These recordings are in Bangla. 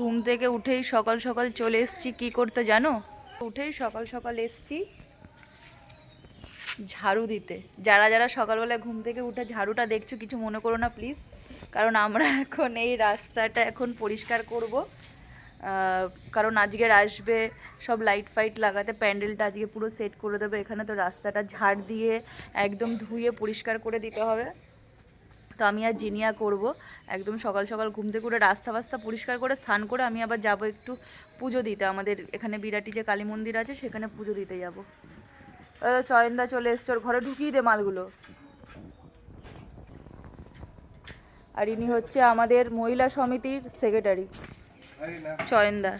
ঘুম থেকে উঠেই সকাল সকাল চলে এসেছি। কি করতে জানো? উঠেই সকাল সকাল এসছি ঝাড়ু দিতে। যারা যারা সকালবেলায় ঘুম থেকে উঠে ঝাড়ুটা দেখছ, কিছু মনে করো না প্লিজ কারণ আমরা এখন এই রাস্তাটা এখন পরিষ্কার করব। কারণ আজকের আসবে সব লাইট ফাইট লাগাতে, প্যান্ডেলটা আজকে পুরো সেট করে দেবে। এখানে তো রাস্তাটা ঝাড় দিয়ে একদম ধুয়ে পরিষ্কার করে দিতে হবে। তো আমি আর জিনিয়া করব। একদম সকাল সকাল ঘুম থেকে উঠে রাস্তা বাস্তা পরিষ্কার করে স্নান করে আমি আবার যাব একটু পুজো দিতে। আমাদের এখানে বিরাটি যে কালী মন্দির আছে সেখানে পুজো দিতে যাব। চয়নদা চলে এসছে, ওর ঘরে ঢুকিয়ে দে মালগুলো। আর ইনি হচ্ছে আমাদের মহিলা সমিতির সেক্রেটারি চয়নদা।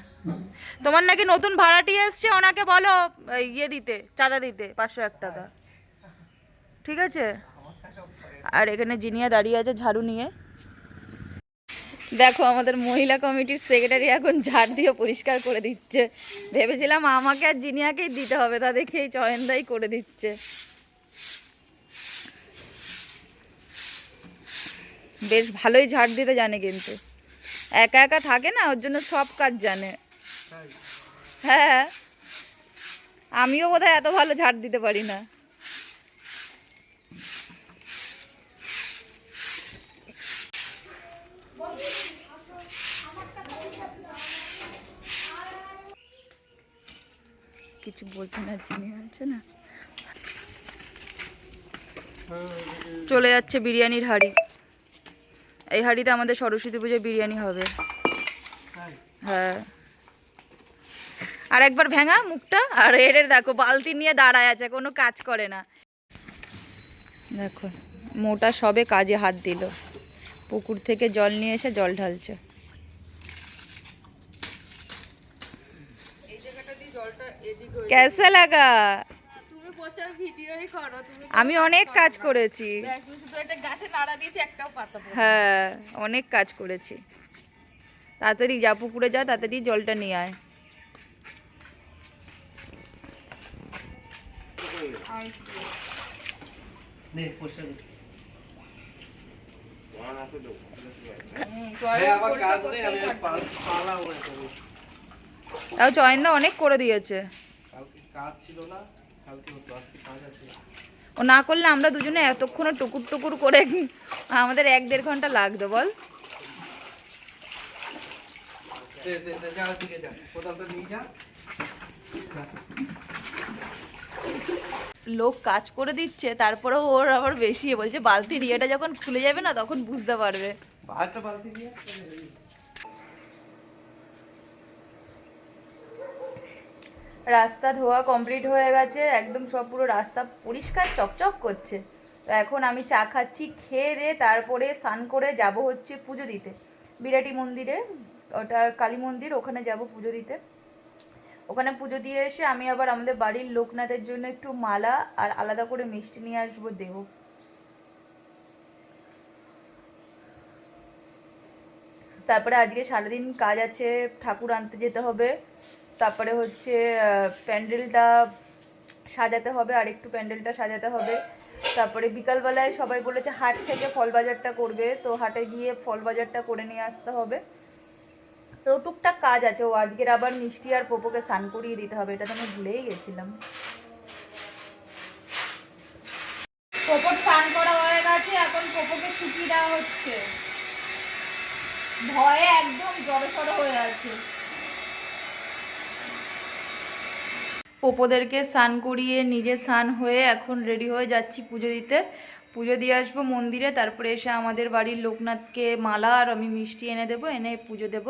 তোমার নাকি নতুন ভাড়াটি এসছে? ওনাকে বলো ইয়ে দিতে, চাঁদা দিতে, পাঁচশো এক টাকা। ঠিক আছে? আর এখানে জিনিয়া দাঁড়িয়ে আছে ঝাড়ু নিয়ে। দেখো আমাদের মহিলা কমিটির সেক্রেটারি এখন ঝাড় দিয়ে পরিষ্কার করে দিচ্ছে। ভেবেছিলাম আমাকে আর জিনিয়াকেই দিতে হবে তা দেখেই চয়নদাই করে দিচ্ছে। বেশ ভালোই ঝাড় দিতে জানে কিন্তু। একা একা থাকে না ওর জন্য সব কাজ জানে। হ্যাঁ। আমিও বোধহয় এত ভালো ঝাড় দিতে পারি না। কিছু বলতে না চিনি আছে না। চলে যাচ্ছে বিরিয়ানির হাঁড়ি। এই হাঁড়িতে আমাদের সরস্বতী পুজোয় বিরিয়ানি হবে। হ্যাঁ। আর একবার ভেঙা মুখটা আর এর এর দেখো বালতি নিয়ে দাঁড়ায় আছে কোনো কাজ করে না। দেখো মোটা সবে কাজে হাত দিল। পুকুর থেকে জল নিয়ে এসে জল ঢালছে। কেসে লাগা তুমি বসে ভিডিওই করো তুমি আমি অনেক কাজ করেছি। দেখ, তুমি শুধু একটা গাছে নাড়া দিয়েছি একটাও পাতা পড়েনি। হ্যাঁ অনেক কাজ করেছি। তাড়াতাড়ি যা পুকুরে যা তাড়াতাড়ি জলটা নিয়ে আয়। হ্যাঁ। তাও চয়নদা অনেক করে দিয়েছে। কাজ ছিল না কালকে হতো আজকে কাজ আছে। ও না করলে আমরা দুজনে এতক্ষণ টুকুর টুকুর করে আমাদের এক দেড় ঘণ্টা লাগতো বল। লোক কাজ করে দিচ্ছে তারপরেও ওর আবার বেশি বলছে বালতির ইয়েটা যখন খুলে যাবে না তখন বুঝতে পারবে। বালতি দিয়ে রাস্তা ধোয়া কমপ্লিট হয়ে গেছে, একদম সব পুরো রাস্তা পরিষ্কার চকচক করছে। তো এখন আমি চা খাচ্ছি, খেয়ে দিয়ে তারপরে স্নান করে যাব হচ্ছে পুজো দিতে। বিরাটি মন্দিরে, ওটা কালী মন্দির, ওখানে যাব পুজো দিতে। ওখানে পুজো দিয়ে এসে আমি আবার আমাদের বাড়ির লোকনাথের জন্য একটু মালা আর আলাদা করে মিষ্টি নিয়ে আসব দেব। তারপরে আজকে সারাদিন কাজ আছে, ঠাকুর আনতে যেতে হবে। তারপরে হচ্ছে প্যান্ডেলটা সাজাতে হবে আর একটু প্যান্ডেলটা সাজাতে হবে। তারপরে বিকালবেলায় সবাই বলেছে হাট থেকে ফল বাজারটা করবে, তো হাটে গিয়ে ফল বাজারটা করে নিয়ে আসতে হবে। তো টুকটাক কাজ আছে, ও আজকের আবার মিষ্টি আর পোপোকে স্নান করিয়ে দিতে হবে, এটা তো আমি ভুলেই গেছিলাম। পোপোর স্নান করা হয়ে গেছে, এখন পোপোকে শুকিয়ে দেওয়া হচ্ছে। ভয়ে একদম জড়সড় হয়ে আছে। পোপোদেরকে স্নান করিয়ে নিজে স্নান হয়ে এখন রেডি হয়ে যাচ্ছি পুজো দিতে। পুজো দিয়ে আসব মন্দিরে, তারপরে এসে আমাদের বাড়ির লোকনাথকে মালা আর আমি মিষ্টি এনে দেবো, এনে পুজো দেব।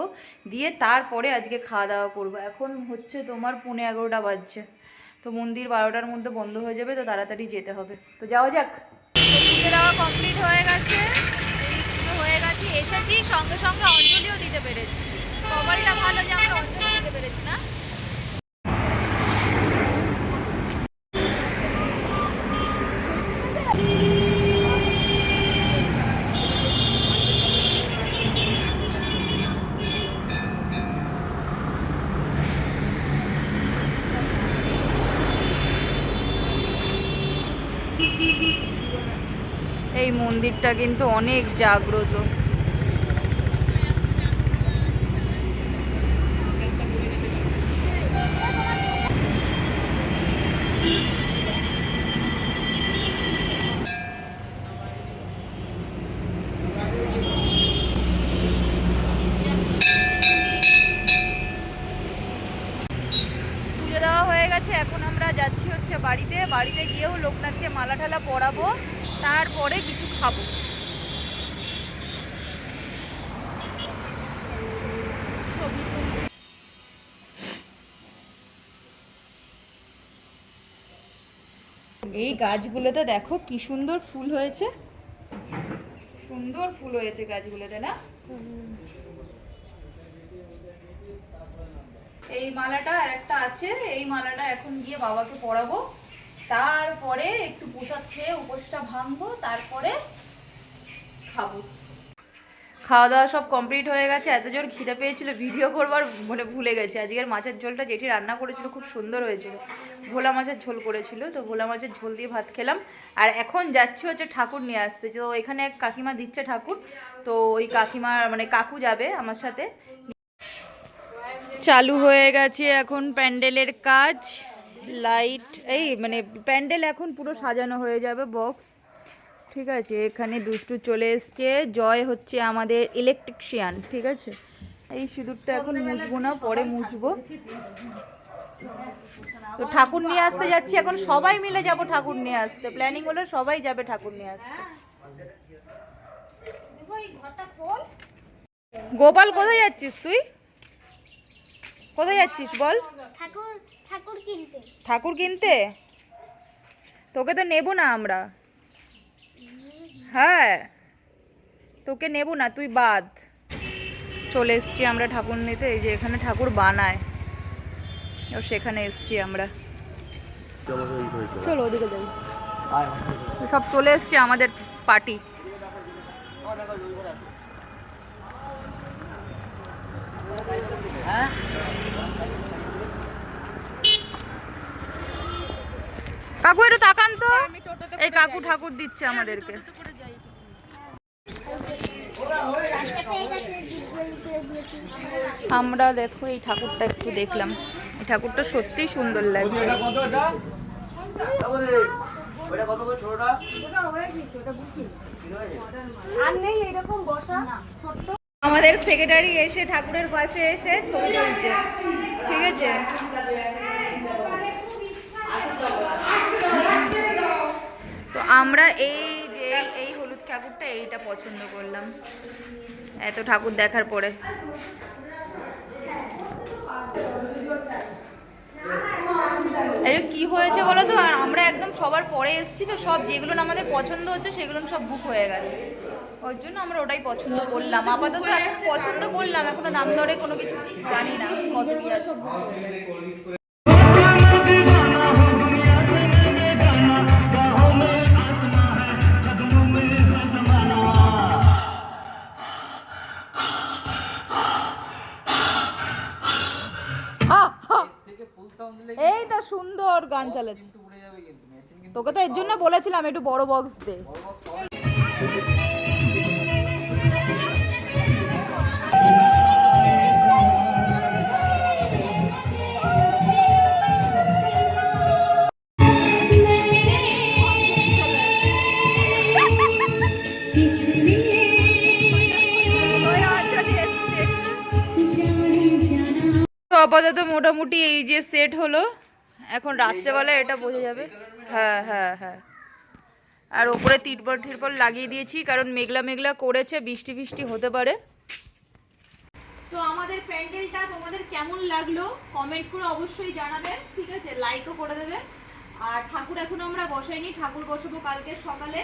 দিয়ে তারপরে আজকে খাওয়া দাওয়া করব। এখন হচ্ছে তোমার পৌনে এগারোটা বাজছে। তো মন্দির বারোটার মধ্যে বন্ধ হয়ে যাবে, তো তাড়াতাড়ি যেতে হবে। তো যাওয়া যাক। পুজো দেওয়া কমপ্লিট হয়ে গেছে। পুজো হয়ে গেছে। এসেছি, সঙ্গে সঙ্গে অঞ্জলিও দিতে পেরেছি। কপালটা ভালো যে আমরা অঞ্জলি দিতে পেরেছি না? মন্দিরটা কিন্তু অনেক জাগ্রত। এখন আমরা যাচ্ছি হচ্ছে বাড়িতে। বাড়িতে গিয়েও লোকনাথকে মালা ঠালা পরাবো। তারপরে কিছু খাব। এই গাছগুলোতে দেখো কি সুন্দর ফুল হয়েছে। সুন্দর ফুল হয়েছে গাছগুলোতে, না? এই মালাটা আর একটা আছে, এই মালাটা এখন গিয়ে বাবাকে পরাবো তারপরে একটু প্রসাদ খেয়ে উপোসটা ভাঙবো তারপরে খাব। খাওয়া দাওয়া সব কমপ্লিট হয়ে গেছে এত জোর খিদে পেয়েছিল ভিডিও করবার মানে ভুলে গেছে। আজকের মাছের ঝোলটা যেটি রান্না করেছিল খুব সুন্দর হয়েছিল। ভোলা মাছের ঝোল করেছিল তো ভোলা মাছের ঝোল দিয়ে ভাত খেলাম। আর এখন যাচ্ছি হচ্ছে ঠাকুর নিয়ে আসতে তো এখানে এক কাকিমা দিচ্ছে ঠাকুর তো ওই কাকিমার মানে কাকু যাবে আমার সাথে। চালু হয়ে গেছে এখন প্যান্ডেলের কাজ। লাইট, এই মানে প্যান্ডেল এখন পুরো সাজানো হয়ে যাবে, বক্স। ঠিক আছে, এখানে দুষ্টু চলে এসছে। জয় হচ্ছে আমাদের ইলেকট্রিশিয়ান ঠিক আছে? এই সিঁদুরটা এখন মুছবো না, পরে মুছবো। তো ঠাকুর নিয়ে আসতে যাচ্ছি এখন, সবাই মিলে যাব ঠাকুর নিয়ে আসতে। প্ল্যানিং হলো সবাই যাবে ঠাকুর নিয়ে আসতে। গোপাল, কোথায় যাচ্ছিস তুই? কোথায় যাচ্ছিস বল? ঠাকুর ঠাকুর কিনতে। ঠাকুর কিনতে? তোকে তো নেব না আমরা। হ্যাঁ তোকে নেব না তুই বাদ। চলে এসছি আমরা ঠাকুর নিতে এই যে এখানে ঠাকুর বানায়। ও সেখানে এসছি আমরা। চলো ওদিকে যাই। সব চলে এসছে আমাদের পার্টি। কাকু একটু তাকান তো। এই কাকু ঠাকুর দিচ্ছে আমাদেরকে। আমরা দেখো এই ঠাকুরটা একটু দেখলাম। এই ঠাকুরটা সত্যিই সুন্দর লাগছে। আমাদের সেক্রেটারি এসে ঠাকুরের পাশে এসে ছবি তুলছে। ঠিক আছে? তো আমরা এই যে, এই- হলুদ ঠাকুরটা এইটা পছন্দ করলাম। এত ঠাকুর দেখার পরে। এই কি হয়েছে বলো তো? আর আমরা একদম সবার পরে এসেছি তো সব যেগুলো আমাদের পছন্দ হচ্ছে, সেগুলো সব বুক হয়ে গেছে। ওর জন্য আমরা ওটাই পছন্দ করলাম। আপাতত পছন্দ করলাম, এখনও দাম দরে কোনো কিছু জানি না, কত কি আছে। এই তো সুন্দর গান চালাচ্ছে। তোকে তো এর জন্য বলেছিলাম, একটু বড় বক্স দে। আপাতত মোটামুটি এই যে সেট হলো, এখন রাত্রেবেলা এটা বোঝা যাবে। হ্যাঁ হ্যাঁ হ্যাঁ। আর ওপরে তিরপল লাগিয়ে দিয়েছি, কারণ মেঘলা মেঘলা করেছে, বৃষ্টি ফিষ্টি হতে পারে। তো আমাদের প্যান্ডেলটা তোমাদের কেমন লাগল? কমেন্ট করে অবশ্যই জানাবে, ঠিক আছে? লাইকও করে দেবে। আর ঠাকুর এখনও আমরা বসাইনি, ঠাকুর বসাবো কালকে সকালে।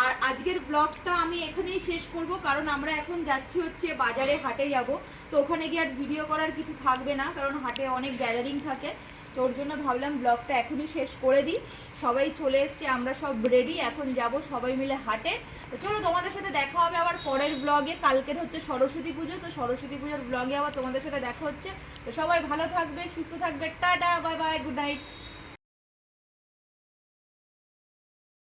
আর আজকের ব্লগটা আমি এখানেই শেষ করব, কারণ আমরা এখন যাচ্ছি হচ্ছে বাজারে, হাটে যাব। তো ওখানে গিয়ে আর ভিডিও করার কিছু থাকবে না, কারণ হাটে অনেক গ্যাদারিং থাকে। তো ওর জন্য ভাবলাম ব্লগটা এখনই শেষ করে দিই। সবাই চলে এসছে, আমরা সব রেডি এখন যাব সবাই মিলে হাটে। চলো তোমাদের সাথে দেখা হবে আবার পরের ব্লগে কালকের হচ্ছে সরস্বতী পুজো, তো সরস্বতী পুজোর ব্লগে আবার তোমাদের সাথে দেখা হচ্ছে। তো সবাই ভালো থাকবে, সুস্থ থাকবে, tata bye bye good night